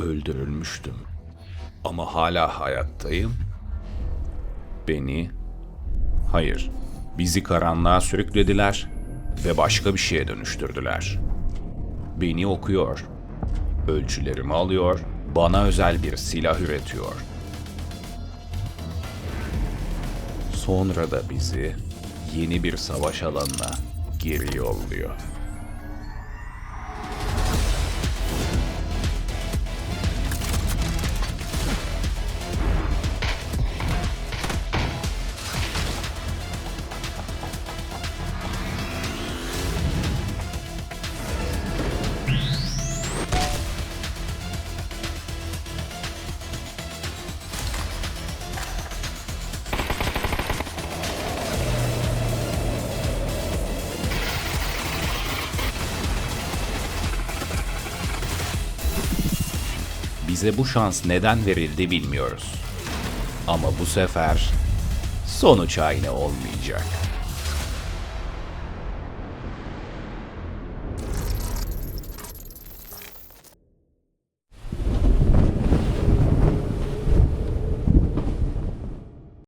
öldürülmüştüm. Ama hala hayattayım. Beni, hayır, bizi karanlığa sürüklediler ve başka bir şeye dönüştürdüler. Beni okuyor, ölçülerimi alıyor, bana özel bir silah üretiyor. Sonra da bizi yeni bir savaş alanına geri yolluyor. Bize bu şans neden verildi bilmiyoruz. Ama bu sefer sonuç aynı olmayacak.